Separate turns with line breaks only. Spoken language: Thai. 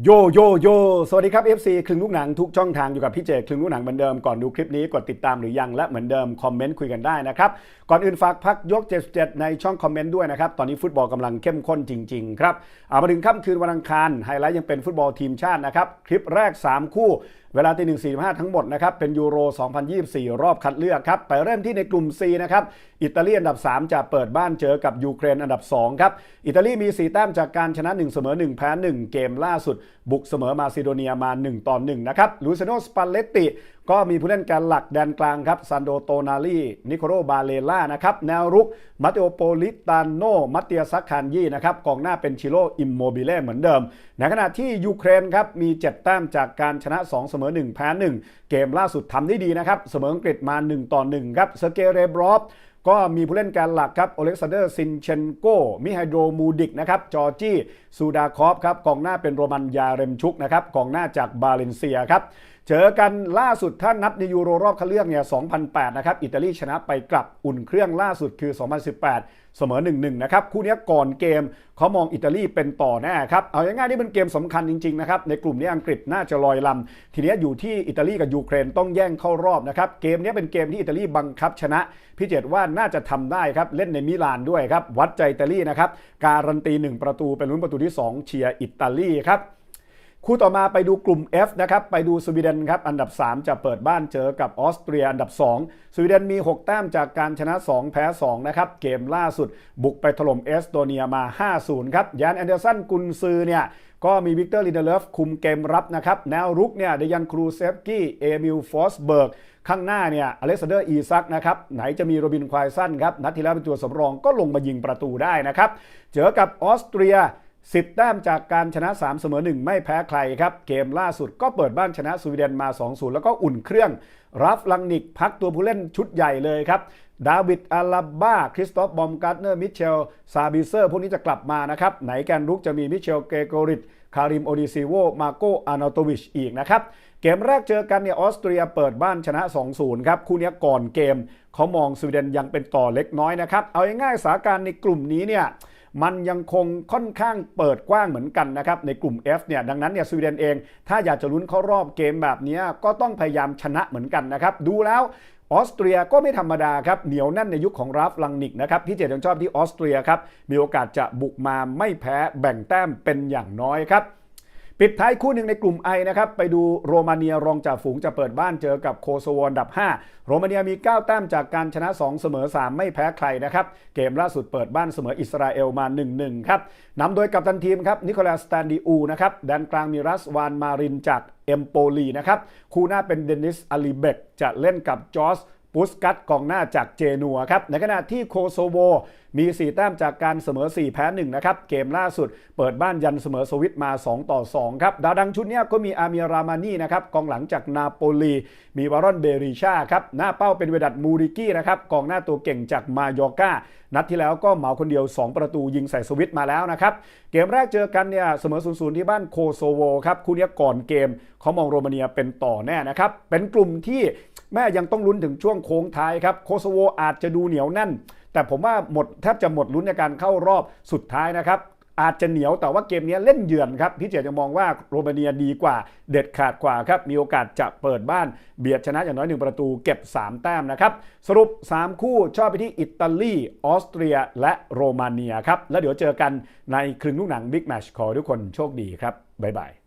โยโยโยสวัสดีครับ FC คลึงลูกหนังทุกช่องทางอยู่กับพี่เจคลึงลูกหนังเหมือนเดิมก่อนดูคลิปนี้กดติดตามหรือยังและเหมือนเดิมคอมเมนต์คุยกันได้นะครับ ก่อนอื่นฝากพักยก 77 ในช่องคอมเมนต์ด้วยนะครับ ตอนนี้ฟุตบอลกำลังเข้มข้นจริง ๆ ครับามาถึงค่ำคืนวันอังคารไฮไลท์ยังเป็นฟุตบอลทีมชาตินะครับ คลิปแรก 3 คู่ เวลาตีหนึ่งสี่ห้าทั้งหมดนะครับเป็นยูโร 2024 รอบคัดเลือกครับ ไปเริ่มที่ในกลุ่ม C นะครับอิตาลีอันดับ 3 จะเปิดบ้านเจอกับยูเครนอันดับ 2 ครับ อิตาลีมี 4 แต้มจากการชนะ 1 เสมอ 1 แพ้ 1 เกมล่าสุด บุกเสมอมาซิโดเนียมา 1 ต่อ 1 นะครับลูเซโนสปาเลตติก็มีผู้เล่นการหลักแดนกลางครับซันโดโตนาลีนิโคโรบาเลล่านะครับแนวรุกมาเตโอโปลิตานโนมัตเตียซักคานยี่นะครับกองหน้าเป็นชิโรอิมโมบิเล่เหมือนเดิม ในขณะที่ยูเครนครับมี 7 แต้มจากการชนะ 2 เสมอ 1 แพ้ 1 เกมล่าสุดทำได้ดีนะครับ เสมออังกฤษมา 1 ต่อ 1 ครับเซอร์เกเรบรอฟก็มีผู้เล่นการหลักครับโอเล็กซานเดอร์ซินเชนโกมิไฮโดรมูดิกนะครับจอร์จี้ซูดาคอฟครับกองหน้าเป็นโรมันยาเรมชุกนะครับกองหน้าจากบาเลนเซียครับเจอกันล่าสุดถ้านับในยูโรรอบคัดเลือกเนี่ย 2008 นะครับ อิตาลีชนะไปกลับอุ่นเครื่องล่าสุดคือ 2018 เสมอ 1-1 นะครับ คู่นี้ก่อนเกมเขามองอิตาลีเป็นต่อแน่ครับ เอาง่ายๆนี่เป็นเกมสำคัญจริงๆนะครับ ในกลุ่มนี้อังกฤษน่าจะลอยลำทีนี้อยู่ที่อิตาลีกับยูเครนต้องแย่งเข้ารอบนะครับ เกมนี้เป็นเกมที่อิตาลีบังคับชนะ พี่เจตว่าน่าจะทำได้ครับ เล่นในมิลานด้วยครับ วัดใจอิตาลีนะครับ การันตี 1 ประตูเป็นลุ้นประตูที่ 2 เชียร์อิตาลีครับ คู่ต่อมาไปดูกลุ่ม F นะครับไปดูสวีเดนครับอันดับ 3 จะเปิดบ้านเจอกับออสเตรียอันดับ 2 สวีเดนมี 6 แต้มจากการชนะ 2 แพ้ 2 นะครับ เกมล่าสุดบุกไปถล่มเอสโตเนียมา 5-0 ครับยานแอนเดอร์สันกุนซือเนี่ยก็มีวิกเตอร์ลินเดเลฟคุมเกมรับนะครับ แนวรุกเนี่ยเดยันครูเซฟกี้เอมิลฟอสเบิร์กข้างหน้าเนี่ยอเล็กซานเดอร์อีซักนะครับ ไหนจะมีโรบินควายสั้นครับ นัดที่แล้วเป็นตัวสำรองก็ลงมายิงประตูได้นะครับ เจอกับออสเตรีย 10 แต้มจากการชนะ 3 เสมอ 1 ไม่แพ้ใครครับ เกมล่าสุดก็เปิดบ้านชนะสวีเดนมา 2-0 แล้วก็อุ่นเครื่อง รับลังนิกพักตัวผู้เล่นชุดใหญ่เลยครับ ดาวิดอาลาบ้า คริสตอฟบอมการ์เนอร์ มิเชล ซาบิเซอร์ พวกนี้จะกลับมานะครับ ไหนแกนรุกจะมีมิเชล เกโกริต คาริม โอดิซิโว มาโกอานาโตวิชอีกนะครับ เกมแรกเจอกันเนี่ยออสเตรียเปิดบ้านชนะ 2-0 ครับ คู่นี้ก่อนเกมเขามองสวีเดนยังเป็นต่อเล็กน้อยนะครับ เอาง่ายๆสถานการณ์ในกลุ่มนี้เนี่ย มันยังคงค่อนข้างเปิดกว้างเหมือนกันนะครับในกลุ่ม F เนี่ยดังนั้นเนี่ยสวีเดนเอง ถ้าอยากจะลุ้นเข้ารอบเกมแบบนี้ก็ต้องพยายามชนะเหมือนกันนะครับดูแล้วออสเตรียก็ไม่ธรรมดาครับเหนียวแน่นในยุคของราฟลังนิกนะครับพี่เจดยังชอบที่ออสเตรียครับมีโอกาสจะบุกมาไม่แพ้แบ่งแต้มเป็นอย่างน้อยครับ ปิดท้ายคู่หนึ่งในกลุ่ม I นะครับ ไปดูโรมาเนียรองจ่าฝูงจะเปิดบ้านเจอกับโคโซโวอันดับ 5 โรมาเนียมี 9 แต้มจากการชนะ 2 เสมอ 3 ไม่แพ้ใครนะครับ เกมล่าสุดเปิดบ้านเสมออิสราเอลมา 1-1 ครับนำโดยกัปตันทีมครับนิโคลัสแตนดิอูนะครับแดนกลางมีรัสวานมารินจากเอมโปลีนะครับคู่หน้าเป็นเดนิสอาลีเบกจะเล่นกับจอร์สปุสกัตกองหน้าจากเจนัวครับในขณะที่โคโซโว มี 4 แต้มจากการเสมอ 4 แพ้1นะครับ เกมล่าสุดเปิดบ้านยันเสมอสวิตมา 2 ต่อ 2 ครับดาวดังชุดนี้ก็มีอาเมียรามานี่นะครับกองหลังจากนาโปลีมีวารอนเบริชาครับหน้าเป้าเป็นเวดัตมูริกี้นะครับกองหน้าตัวเก่งจากมายอกานัดที่แล้วก็เหมาคนเดียว 2 ประตูยิงใส่สวิตมาแล้วนะครับ เกมแรกเจอกันเนี่ยเสมอ0-0ที่บ้านโคโซโวครับคู่นี้ก่อนเกมเขามองโรมาเนียเป็นต่อแน่นะครับ เป็นกลุ่มที่แม่ยังต้องลุ้นถึงช่วงโค้งท้ายครับโคโซโวอาจจะดูเหนียวแน่น แต่ผมว่าหมดแทบจะหมดลุ้นในการเข้ารอบสุดท้ายนะครับอาจจะเหนียวแต่ว่าเกมนี้เล่นเยือนครับพี่เจจะมองว่าโรมาเนียดีกว่าเด็ดขาดกว่าครับมีโอกาสจะเปิดบ้านเบียดชนะอย่างน้อยหนึ่งประตูเก็บ 3 แต้มนะครับสรุป 3 คู่ชอบไปที่อิตาลีออสเตรียและโรมาเนียครับแล้วเดี๋ยวเจอกันในครึ่งลูกหนังบิ๊กแมชขอทุกคนโชคดีครับบ๊ายบาย